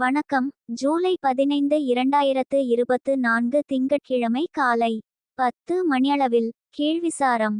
வணக்கம். ஜூலை பதினைந்து இரண்டாயிரத்து இருபத்து நான்கு திங்கட்கிழமை காலை பத்து மணியளவில் கீழ்விசாரம்.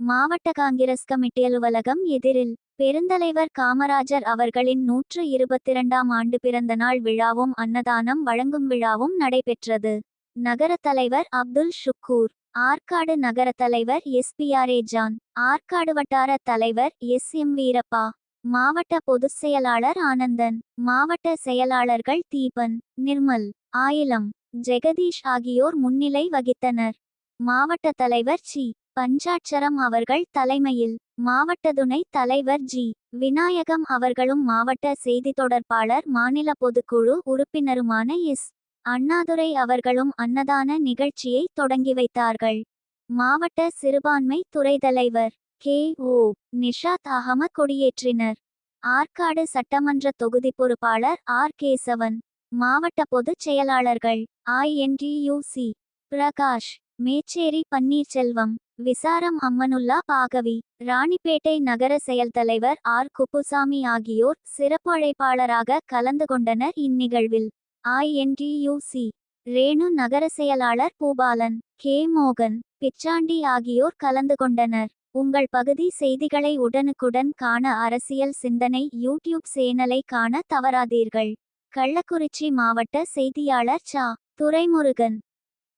மாவட்ட காங்கிரஸ் கமிட்டி அலுவலகம் எதிரில் பெருந்தலைவர் காமராஜர் அவர்களின் நூற்று இருபத்திரண்டாம் ஆண்டு பிறந்தநாள் விழாவும் அன்னதானம் வழங்கும் விழாவும் நடைபெற்றது. நகர தலைவர் அப்துல் ஷுக்கூர் ஆற்காடு நகர தலைவர் S P R A John Arcot வட்டார தலைவர் எஸ் எம் வீரப்பா மாவட்ட பொதுச் செயலாளர் ஆனந்தன் மாவட்ட செயலாளர்கள் தீபன் நிர்மல் ஆயிலம் ஜெகதீஷ் ஆகியோர் முன்னிலை வகித்தனர். மாவட்ட தலைவர் சி பஞ்சாட்சரம் அவர்கள் தலைமையில் மாவட்ட துணை தலைவர் ஜி. விநாயகம் அவர்களும் மாவட்ட செய்தி தொடர்பாளர் மாநில பொதுக்குழு உறுப்பினருமான எஸ். அண்ணாதுரை அவர்களும் அன்னதான நிகழ்ச்சியை தொடங்கி வைத்தார்கள். மாவட்ட சிறுபான்மை துறை தலைவர் கே. ஓ. நிஷாத் அகமத் கொடியேற்றினர். ஆற்காடு சட்டமன்ற தொகுதி பொறுப்பாளர் ஆர். கேசவன். மாவட்ட பொதுச் செயலாளர்கள் ஐஎன்டியூசி பிரகாஷ். மேச்சேரி பன்னீர்செல்வம். விசாரம் அம்மனுல்லா பாகவி. ராணிப்பேட்டை நகர செயல் தலைவர் ஆர். குப்புசாமி ஆகியோர் சிறப்பு அழைப்பாளராக கலந்து கொண்டனர் இந்நிகழ்வில் ஐஎன்டியூசி ரேணு நகர செயலாளர் பூபாலன் கே. மோகன் பிச்சாண்டி ஆகியோர் கலந்து கொண்டனர். உங்கள் பகுதி செய்திகளை உடனுக்குடன் காண அரசியல் சிந்தனை யூடியூப் சேனலை காண தவறாதீர்கள். கள்ளக்குறிச்சி மாவட்ட செய்தியாளர் சா. துரைமுருகன்.